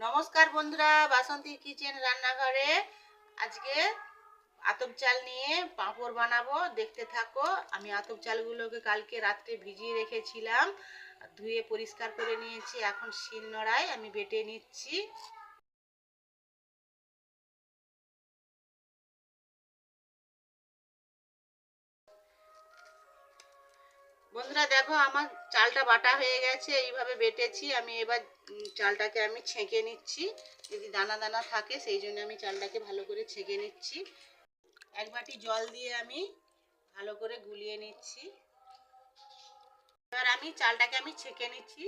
নমস্কার বন্ধুরা, বাসন্তী কিচেন রান্নাঘরে। আজকে আতপ চাল নিয়ে পাঁপড় বানাবো, দেখতে থাকো। আমি আতপ চালগুলোকে কালকে রাত্রে ভিজিয়ে রেখেছিলাম ধুয়ে পরিষ্কার করে নিয়েছি। এখন শিল নড়ায় আমি বেটে নিচ্ছি। বন্ধুরা দেখো, আমার চালটা বাটা হয়ে গেছে, এইভাবে বেটেছি। আমি এবার চালটাকে আমি ছেঁকে নিচ্ছি। যদি দানা দানা থাকে, সেই জন্য আমি চালটাকে ভালো করে ছেঁকে নিচ্ছি। এক বাটি জল দিয়ে আমি ভালো করে গুলিয়ে নিচ্ছি। এবার আমি চালটাকে আমি ছেঁকে নিচ্ছি।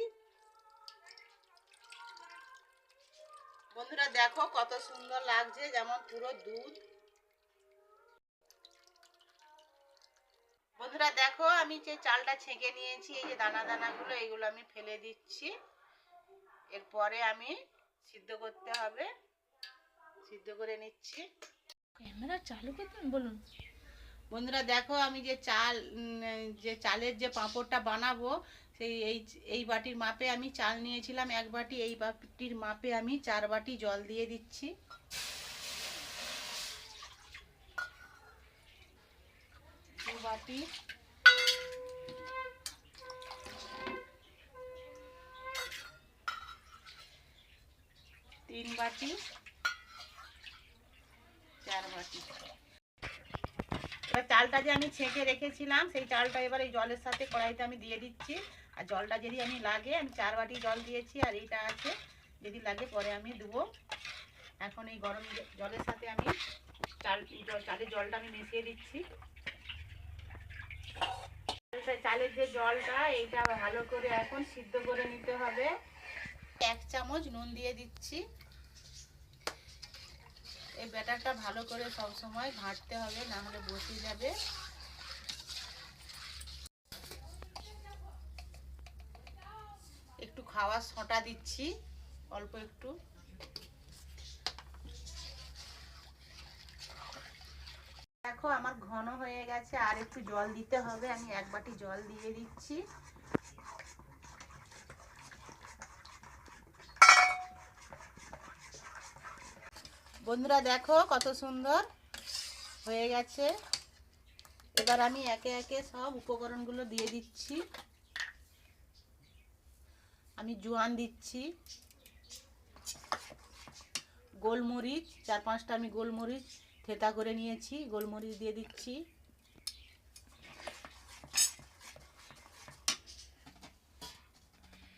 বন্ধুরা দেখো, কত সুন্দর লাগছে। যেমন পুরো দুধ বন্ধুরা দেখো আমি যে চালটা ছেঁকে নিয়েছি এই যে দানা দানাগুলো এইগুলো আমি ফেলে দিচ্ছি। এরপরে আমি সিদ্ধ করতে হবে। সিদ্ধ করে নিচ্ছি। ক্যামেরা চালু করতেন বলুন। বন্ধুরা দেখো আমি যে চাল যে চালের যে পাঁপড়টা বানাবো সেই এই এই বাটির মাপে আমি চাল নিয়েছিলাম। এক বাটি এই বাটির মাপে আমি চার বাটি জল দিয়ে দিচ্ছি। দু বাটি বাটি। চার বাটি। এবার চালটা যে আমি ছেঁকে রেখেছিলাম, সেই চালটা এবার এই জলের সাথে কড়াইতে আমি দিয়ে দিচ্ছি। আর জলটা যদি আমি লাগে, আমি চার বাটি জল দিয়েছি, আর এইটা আছে, যদি লাগে পরে আমি দেবো এখন এই গরম জলের সাথে আমি চাল চালের জলটা আমি মিশিয়ে দিচ্ছি। চালের যে জলটা, এইটা ভালো করে এখন সিদ্ধ করে নিতে হবে। এক চামচ নুন দিয়ে দিচ্ছি। এই ব্যাটারটা ভালো করে সব সময় ঘাঁটতে হবে, না হলে বসে যাবে। একটু খাওয়ার সোঁটা দিচ্ছি, অল্প একটু। দেখো, আমার ঘন হয়ে গেছে, আর একটু জল দিতে হবে, আমি এক বাটি জল দিয়ে দিচ্ছি। বন্ধুরা দেখো কত সুন্দর হয়ে গেছে। এবার আমি একে একে সব উপকরণগুলো দিয়ে দিচ্ছি। আমি জোয়ান দিচ্ছি। গোলমরিচ, চার পাঁচটা আমি গোলমরিচ থেতা করে নিয়েছি, গোলমরিচ দিয়ে দিচ্ছি।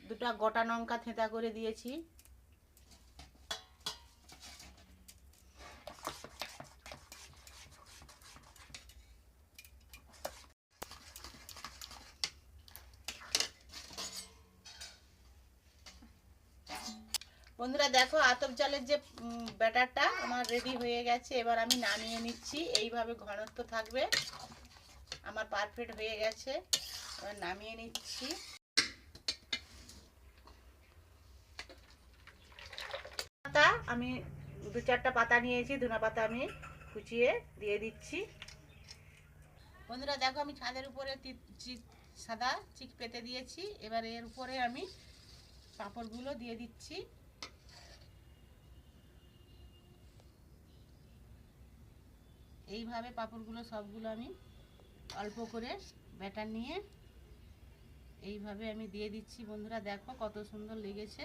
দুটা গোটা লঙ্কা থেতা করে দিয়েছি। বন্ধুরা দেখো, আতপ চালের যে ব্যাটারটা আমার রেডি হয়ে গেছে। এবার আমি নামিয়ে নিচ্ছি। এইভাবে ঘনত্ব থাকবে। আমার পারফেক্ট হয়ে গেছে। এবার নামিয়ে নিচ্ছি। পাতা, আমি দু চারটা পাতা নিয়েছি, ধনা পাতা আমি কুচিয়ে দিয়ে দিচ্ছি। বন্ধুরা দেখো, আমি ছাদের উপরে সাদা চিক পেতে দিয়েছি। এবার এর উপরে আমি পাঁপড়গুলো দিয়ে দিচ্ছি। এইভাবে পাঁপড়গুলো সবগুলো আমি অল্প করে ব্যাটার নিয়ে এইভাবে আমি দিয়ে দিচ্ছি। বন্ধুরা দেখো কত সুন্দর লেগেছে।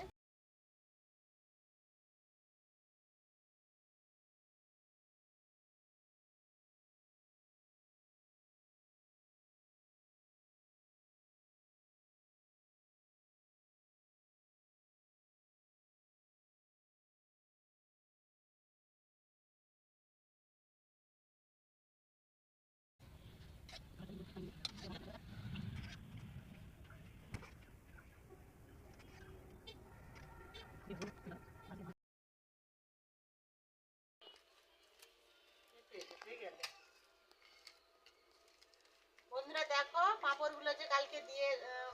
বন্ধুরা দেখো, পাঁপড়গুলো যে কালকে দিয়ে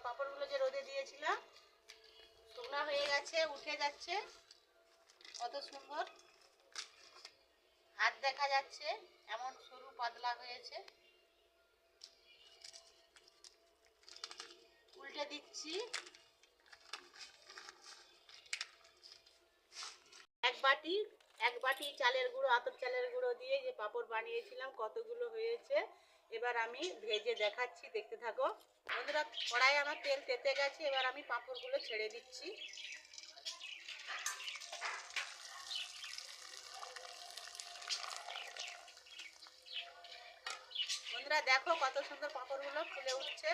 পাঁপড়গুলো যে রোদে দিয়েছিলাম শুকনো হয়ে গেছে, উঠে যাচ্ছে। কত সুন্দর। হাত দেখা যাচ্ছে, এমন সরু পাতলা হয়েছে। উল্টে দিচ্ছি। এক বাটি এক বাটি চালের গুঁড়ো আতর চালের গুঁড়ো দিয়ে যে পাঁপড় বানিয়েছিলাম, কতগুলো হয়েছে? এবার আমি ভেজে দেখাচ্ছি, দেখতে থাকো। বন্ধুরা কড়াই আমার তেল তেতে গেছে, এবার আমি পাঁপড়গুলো ছেড়ে দিচ্ছি। বন্ধুরা, দেখো কত সুন্দর পাঁপড়গুলো ফুলে উঠছে।